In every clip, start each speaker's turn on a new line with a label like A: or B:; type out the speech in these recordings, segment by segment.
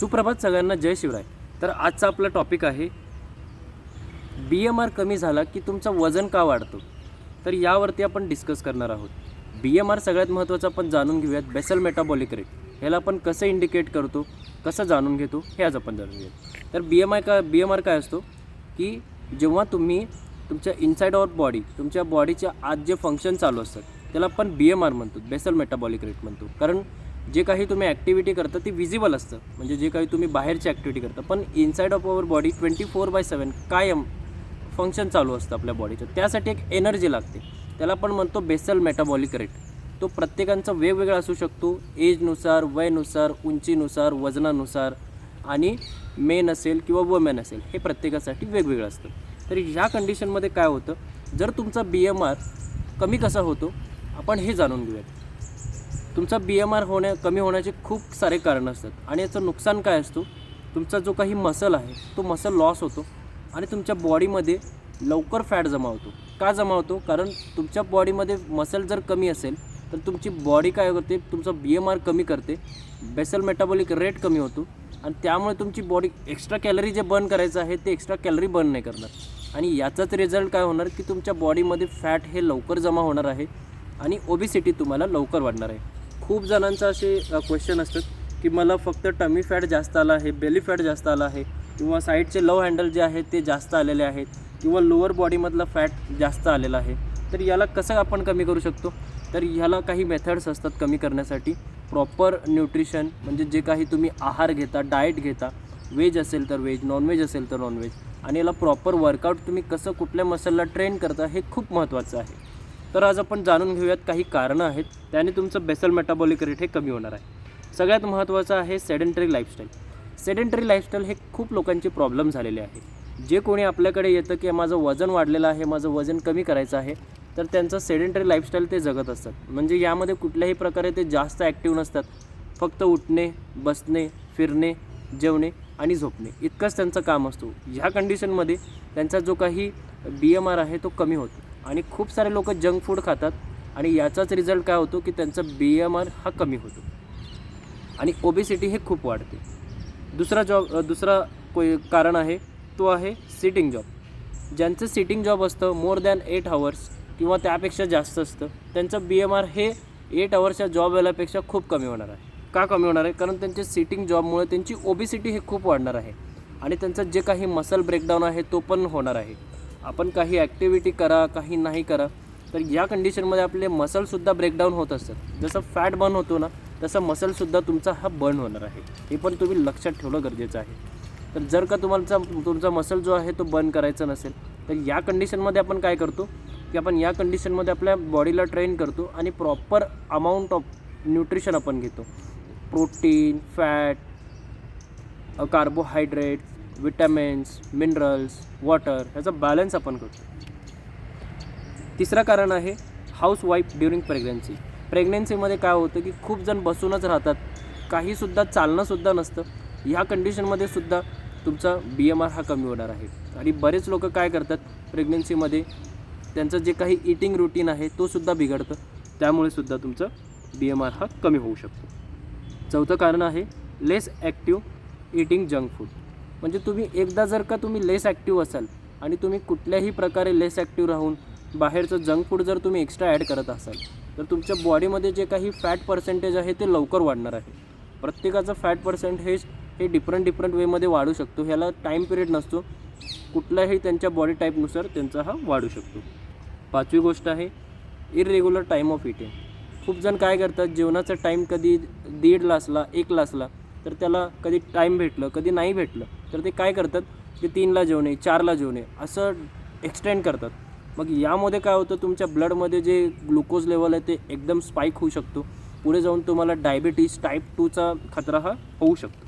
A: सुप्रभात सगळ्यांना जय शिवराय. तर आजचा आपला टॉपिक आहे बी एम आर कमी झाला की तुमचं वजन का वाढतो? तर यावरती आपण डिस्कस करणार आहोत. बी एम आर सगळ्यात महत्त्वाचं आपण जाणून घेऊयात बेसल मेटाबॉलिक रेट ह्याला आपण कसं इंडिकेट करतो कसं जाणून घेतो हे आज आपण जाणून घेऊयात. तर बी एम आय का बी एम आर काय असतो? की जेव्हा तुम्ही तुमच्या इनसाईड ऑफ बॉडी तुमच्या बॉडीच्या आत जे फंक्शन चालू असतात त्याला आपण बी एम आर म्हणतो बेसल मेटाबॉलिक रेट म्हणतो. कारण जे काही तुम्ही ॲक्टिव्हिटी करता ती विजिबल असतं. म्हणजे जे काही तुम्ही बाहेरची ॲक्टिव्हिटी करता. पण inside of our body twenty four by seven कायम फंक्शन चालू असतं आपल्या बॉडीचं त्यासाठी एक एनर्जी लागते. त्याला आपण म्हणतो बेसल मेटाबॉलिक रेट तो प्रत्येकांचा वेगवेगळा असू शकतो. एजनुसार वयनुसार उंचीनुसार वजनानुसार आणि मेन असेल किंवा वुमेन असेल हे प्रत्येकासाठी वेगवेगळं असतं. तर ह्या कंडिशनमध्ये काय होतं? जर तुमचा बी एम आर कमी कसा होतो? आपण हे जाणून घेऊयात. तुमचा बी एम आर होण्या कमी होण्याचे खूप सारे कारणं असतात. आणि याचं नुकसान काय असतो? तुमचा जो काही मसल आहे तो मसल लॉस होतो आणि तुमच्या बॉडीमध्ये लवकर फॅट जमा होतो. का जमा होतो? कारण तुमच्या बॉडीमध्ये मसल जर कमी असेल तर तुमची बॉडी काय करते? तुमचा बी एम आर कमी करते. बेसल मेटाबॉलिक रेट कमी होतो. आणि त्यामुळे तुमची बॉडी एक्स्ट्रा कॅलरी जे बर्न करायचं आहे ते एक्स्ट्रा कॅलरी बर्न नाही करणार. आणि याचाच रिझल्ट काय होणार? की तुमच्या बॉडीमध्ये फॅट हे लवकर जमा होणार आहे आणि ओबिसिटी तुम्हाला लवकर वाढणार आहे. खूप जणांचं असे क्वेश्चन असतात की मला फक्त टमी फॅट जास्त आला आहे बेली फॅट जास्त आला आहे किंवा साईडचे लव हँडल जे आहेत ते जास्त आलेले आहेत किंवा लोअर बॉडीमधला फॅट जास्त आलेला आहे. तर याला कसं आपण कमी करू शकतो? तर ह्याला काही मेथड्स असतात कमी करण्यासाठी. प्रॉपर न्यूट्रिशन म्हणजे जे काही तुम्ही आहार घेता डाएट घेता व्हेज असेल तर व्हेज नॉनव्हेज असेल तर नॉनव्हेज आणि याला प्रॉपर वर्कआउट तुम्ही कसं कुठल्या मसलला ट्रेन करता हे खूप महत्त्वाचं आहे. तर आज आपण जाणून घेऊयात काही कारणं आहेत. त्याने तुमचं बेसल मेटाबॉलिक रेट हे कमी होणार आहे. सगळ्यात महत्त्वाचं आहे सेडेंटरी लाईफस्टाईल सेडेंटरी लाईफस्टाईल हे खूप लोकांचे प्रॉब्लेम झालेले आहे. जे कोणी आपल्याकडे येतं की माझं वजन वाढलेलं आहे माझं वजन कमी करायचं आहे तर त्यांचं सेडेंटरी लाईफस्टाईल ते जगत असतात. म्हणजे यामध्ये कुठल्याही प्रकारे ते जास्त ॲक्टिव्ह नसतात. फक्त उठणे बसणे फिरणे जेवणे आणि झोपणे. इतकंच त्यांचं काम असतो. ह्या कंडिशनमध्ये त्यांचा जो काही बी एम आर आहे तो कमी होतो. आणि खूप सारे लोक जंक फूड खातात. आणि याचाच रिझल्ट काय होतो की त्यांचा बी एम आर हा कमी होतो. आणि ओबेसिटी हे खूप वाढते. दुसरा जॉब दुसरा कोई कारण आहे तो आहे सिटिंग जॉब ज्यांचं सिटिंग जॉब असतं मोर दॅन एट आवर्स किंवा त्यापेक्षा जास्त असतं त्यांचं बी एम आर हे एट आवर्सच्या जॉब वेळापेक्षा खूप कमी होणार आहे. का कमी होणार आहे? कारण त्यांचे सिटिंग जॉबमुळे त्यांची ओबेसिटी हे खूप वाढणार आहे. आणि त्यांचं जे काही मसल ब्रेकडाऊन आहे तो पण होणार आहे. आपण काही ॲक्टिव्हिटी करा काही नाही करा तर या कंडिशनमध्ये आपले मसलसुद्धा ब्रेकडाऊन होत असतात. जसं फॅट बर्न होतो ना तसं मसलसुद्धा तुमचा हा बर्न होणार आहे. हे पण तुम्ही लक्षात ठेवणं गरजेचं आहे. तर जर का तुम्हाला तुमचा मसल जो आहे तो बर्न करायचा नसेल तर या कंडिशनमध्ये आपण काय करतो की आपण या कंडिशनमध्ये आपल्या बॉडीला ट्रेन करतो आणि प्रॉपर अमाऊंट ऑफ न्यूट्रिशन आपण घेतो. Protein fat carbohydrates vitamins minerals water ह्याचा बॅलन्स आपण करतो. तिसरं कारण आहे हाऊस वाईफ ड्युरिंग प्रेग्नन्सी प्रेग्नन्सीमध्ये काय होतं की खूप जण बसूनच राहतात. काहीसुद्धा चालणंसुद्धा नसतं. ह्या कंडिशनमध्ये सुद्धा तुमचा बी एम आर हा कमी होणार आहे. आणि बरेच लोक काय करतात प्रेग्नन्सीमध्ये त्यांचं जे काही इटिंग रुटीन आहे तो सुद्धा बिघडतं. त्यामुळे सुद्धा तुमचं बी एम आर हा कमी होऊ शकतो. चौथं कारण आहे less active eating junk food म्हणजे तुम्ही एकदा जर का तुम्ही लेस ॲक्टिव्ह असाल आणि तुम्ही कुठल्याही प्रकारे लेस ॲक्टिव्ह राहून बाहेरचं जंक फूड जर तुम्ही एक्स्ट्रा ॲड करत असाल तर तुमच्या बॉडीमध्ये जे काही फॅट पर्सेंटेज आहे ते लवकर वाढणार आहे. प्रत्येकाचं फॅट पर्सेंटेज हे डिफरंट डिफरंट वेमध्ये वाढू शकतो. ह्याला टाईम पिरियड नसतो. कुठल्याही त्यांच्या बॉडी टाईपनुसार त्यांचा हा वाढू शकतो. पाचवी गोष्ट आहे इरेग्युलर टाईम ऑफ इटिंग खूप जण काय करतात जेवणाचा टाईम कधी दीडला असला एकला असला तर त्याला कधी टाईम भेटलं कधी नाही भेटलं तर ते काय करतात? ते तीनला जेवणे चारला जेवणे असं एक्सटेंड करतात. मग यामध्ये काय होतं? तुमच्या ब्लडमध्ये जे ग्लुकोज लेवल आहे ते एकदम स्पाईक होऊ शकतो. पुढे जाऊन तुम्हाला डायबिटीस टाईप टूचा खतरा हा होऊ शकतो.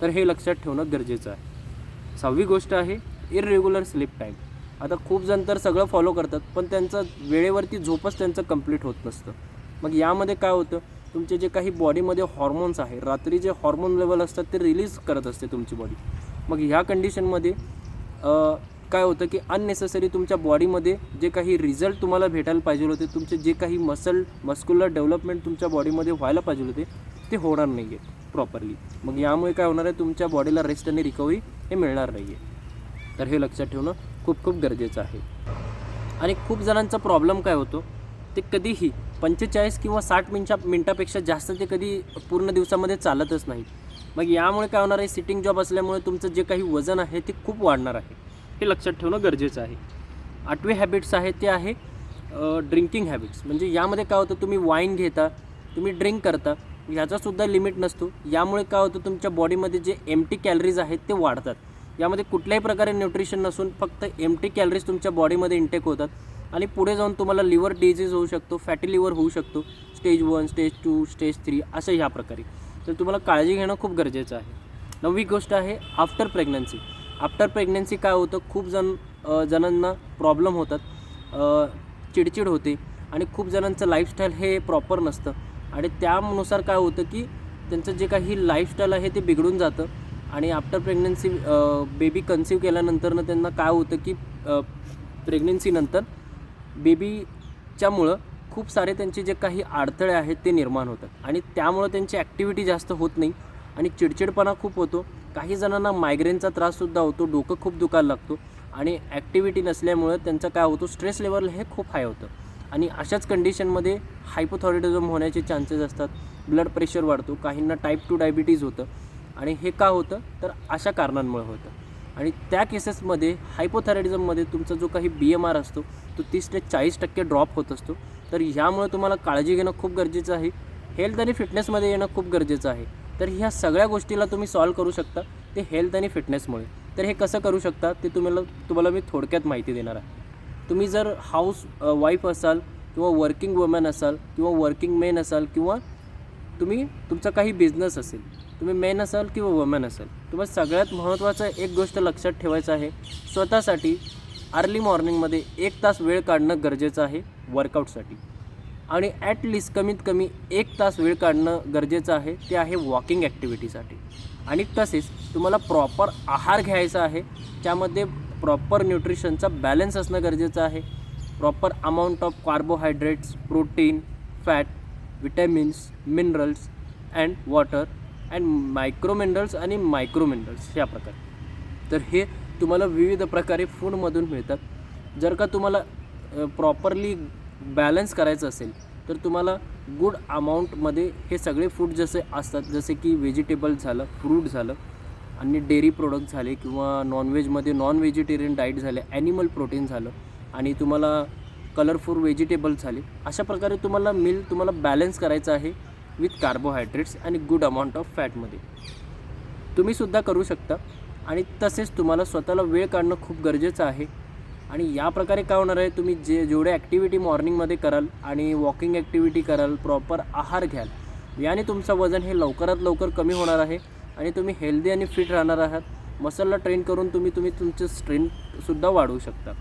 A: तर हे लक्षात ठेवणं गरजेचं आहे. सहावी गोष्ट आहे इरेग्युलर स्लीप टाईम आता खूप जण तर सगळं फॉलो करतात पण त्यांचं वेळेवरती झोपच त्यांचं कंप्लीट होत नसतं. मग यामध्ये काय होतं? तुमचे जे काही बॉडीमध्ये हॉर्मोन्स आहे रात्री जे हॉर्मोन लेवल असतात ते रिलीज करत असते तुमची बॉडी मग ह्या कंडिशनमध्ये काय होतं की अननेसेसरी तुमच्या बॉडीमध्ये जे काही रिझल्ट तुम्हाला भेटायला पाहिजे होते तुमचे जे काही मसल मस्क्युलर डेव्हलपमेंट तुमच्या बॉडीमध्ये व्हायला पाहिजे होते ते होणार नाही आहे प्रॉपरली मग यामुळे काय होणार आहे तुमच्या बॉडीला रेस्ट आणि रिकव्हरी हे मिळणार नाही आहे तर हे लक्षात ठेवणं खूप खूप गरजेचं आहे. आणि खूप जणांचा प्रॉब्लेम काय होतो ते कधीही पंचेचाळीस किंवा साठ मिनटा मिनटापेक्षा जास्त ते कधी पूर्ण दिवसामध्ये चालतच नाही. मग यामुळे काय होणार आहे? सिटिंग जॉब असल्यामुळे तुमचं जे काही वजन आहे ते खूप वाढणार आहे. हे लक्षात ठेवणं गरजेचं आहे. आठवे हॅबिट्स आहे ते आहे ड्रिंकिंग हॅबिट्स म्हणजे यामध्ये काय होतं? तुम्ही वाईन घेता तुम्ही ड्रिंक करता ह्याचासुद्धा लिमिट नसतो. यामुळे काय होतं? तुमच्या बॉडीमध्ये जे एम टी कॅलरीज आहेत ते वाढतात. यामध्ये कुठल्याही प्रकारे न्यूट्रिशन नसून फक्त एम टी कॅलरीज तुमच्या बॉडीमध्ये इंटेक होतात. आणि पुढे जाऊन तुम्हाला लिव्हर डिझीज होऊ शकतो फॅटी लिव्हर होऊ शकतो stage one stage two stage three असं ह्या प्रकारे. तर तुम्हाला काळजी घेणं खूप गरजेचं आहे. नववी गोष्ट आहे आफ्टर प्रेग्नन्सी आफ्टर प्रेग्नन्सी काय होतं? खूप जण जणांना प्रॉब्लेम होतात. चिडचिड होते आणि खूप जणांचं लाईफस्टाईल हे प्रॉपर नसतं. आणि त्यानुसार काय होतं की त्यांचं जे काही लाईफस्टाईल आहे ते बिघडून जातं. आणि आफ्टर प्रेग्नन्सी बेबी कन्सीव केल्यानंतरनं त्यांना काय होतं की प्रेग्नन्सीनंतर बेबीच्यामुळं खूप सारे त्यांचे जे काही अडथळे आहेत ते निर्माण होतात. आणि त्यामुळं त्यांची ॲक्टिव्हिटी जास्त होत नाही आणि चिडचिडपणा खूप होतो. काही जणांना मायग्रेनचा त्राससुद्धा होतो डोकं खूप दुखायला लागतो आणि ॲक्टिव्हिटी नसल्यामुळं त्यांचा काय होतो स्ट्रेस लेवल हे खूप हाय होतं. आणि अशाच कंडिशनमध्ये हायपोथॉरिटिझम होण्याचे चान्सेस असतात ब्लड प्रेशर वाढतो काहींना टाईप टू डायबिटीज होतं. आणि हे का होतं? तर अशा कारणांमुळे होतं. आणि त्या केसेसमध्ये हायपोथायरॉइडिझममध्ये तुमचा जो काही बी एम आर असतो तो तीस ते चाळीस टक्के ड्रॉप होत असतो. तर ह्यामुळे तुम्हाला काळजी घेणं खूप गरजेचं आहे. हेल्थ आणि फिटनेसमध्ये येणं खूप गरजेचं आहे. तर ह्या सगळ्या गोष्टीला तुम्ही सॉल्व करू शकता ते हेल्थ आणि फिटनेसमुळे तर हे कसं करू शकता ते तुम्हाला तुम्हाला मी थोडक्यात माहिती देणार आहे. तुम्ही जर हाऊस वाईफ असाल किंवा वर्किंग वुमन असाल किंवा वर्किंग मेन असाल किंवा तुम्ही तुमचा काही बिझनेस असेल तुम्ही मेन असाल किंवा वुमन असाल तुम्हाला सगळ्यात महत्त्वाचं एक गोष्ट लक्षात ठेवायचं आहे स्वतःसाठी अर्ली मॉर्निंगमध्ये एक तास वेळ काढणं गरजेचं आहे वर्कआउटसाठी आणि ॲटलिस्ट कमीत कमी एक तास वेळ काढणं गरजेचं आहे ते आहे वॉकिंग ॲक्टिव्हिटीसाठी आणि तसेच तुम्हाला प्रॉपर आहार घ्यायचा आहे त्यामध्ये प्रॉपर न्यूट्रिशनचा बॅलन्स असणं गरजेचं आहे. Proper amount of carbohydrates protein fat vitamins minerals and water and micro minerals आणि मायक्रो मिनरल्स ह्या प्रकारे. तर हे तुम्हाला विविध प्रकारे फूडमधून मिळतात. जर का तुम्हाला प्रॉपरली बॅलन्स करायचं असेल तर तुम्हाला गुड अमाऊंटमध्ये हे सगळे फूड जसे असतात जसे की व्हेजिटेबल झालं फ्रूट झालं आणि डेअरी प्रोडक्ट झाले किंवा नॉनव्हेजमध्ये नॉन व्हेजिटेरियन डाईट झाले ॲनिमल प्रोटीन झालं आणि तुम्हाला कलरफुल व्हेजिटेबल झाले अशा प्रकारे तुम्हाला मिल तुम्हाला बॅलन्स करायचं आहे. विथ कार्बोहायड्रेट्स आणि गुड अमाऊंट ऑफ फॅटमध्ये तुम्हीसुद्धा करू शकता आणि तसेच तुम्हाला स्वतःला वेळ काढणं खूप गरजेचं आहे. आणि या प्रकारे काय होणार आहे तुम्ही जे जेवढे ॲक्टिव्हिटी मॉर्निंगमध्ये कराल आणि वॉकिंग ॲक्टिव्हिटी कराल प्रॉपर आहार घ्याल याने तुमचं वजन हे लवकरात लवकर कमी होणार आहे आणि तुम्ही हेल्दी आणि फिट राहणार आहात. मसलला ट्रेन करून तुम्ही तुम्ही तुमचं स्ट्रेंथसुद्धा वाढवू शकता.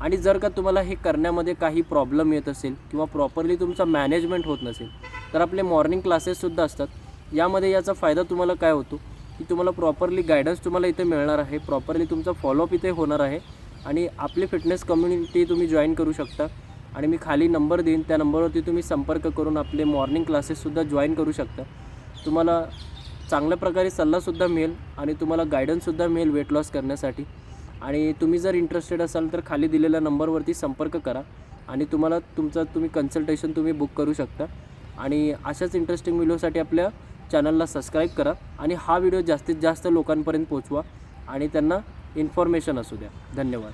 A: आणि जर का तुम्हाला हे करण्यामध्ये काही प्रॉब्लेम येत असेल किंवा प्रॉपरली तुमचा मॅनेजमेंट होत नसेल तर आपले मॉर्निंग क्लासेससुद्धा असतात. यामध्ये याचा फायदा तुम्हाला काय होतो? की तुम्हाला प्रॉपरली गायडन्स तुम्हाला इथे मिळणार आहे. प्रॉपरली तुमचा फॉलोअप इथे होणार आहे. आणि आपली फिटनेस कम्युनिटी तुम्ही जॉईन करू शकता. आणि मी खाली नंबर देईन. त्या नंबरवरती तुम्ही संपर्क करून आपले मॉर्निंग क्लासेससुद्धा जॉईन करू शकता. तुम्हाला चांगल्या प्रकारे सल्लासुद्धा मिळेल आणि तुम्हाला गायडन्ससुद्धा मिळेल वेट लॉस करण्यासाठी. आणि तुम्ही जर इंटरेस्टेड असाल तर खाली दिलेल्या नंबरवरती संपर्क करा. आणि तुम्हाला तुमचं तुम्ही कन्सल्टेशन तुम्ही बुक करू शकता. आणि अशाच इंटरेस्टिंग व्हिडिओसाठी आपल्या चॅनलला सबस्क्राईब करा आणि हा व्हिडिओ जास्तीत जास्त लोकांपर्यंत पोचवा आणि त्यांना इन्फॉर्मेशन असू द्या. धन्यवाद.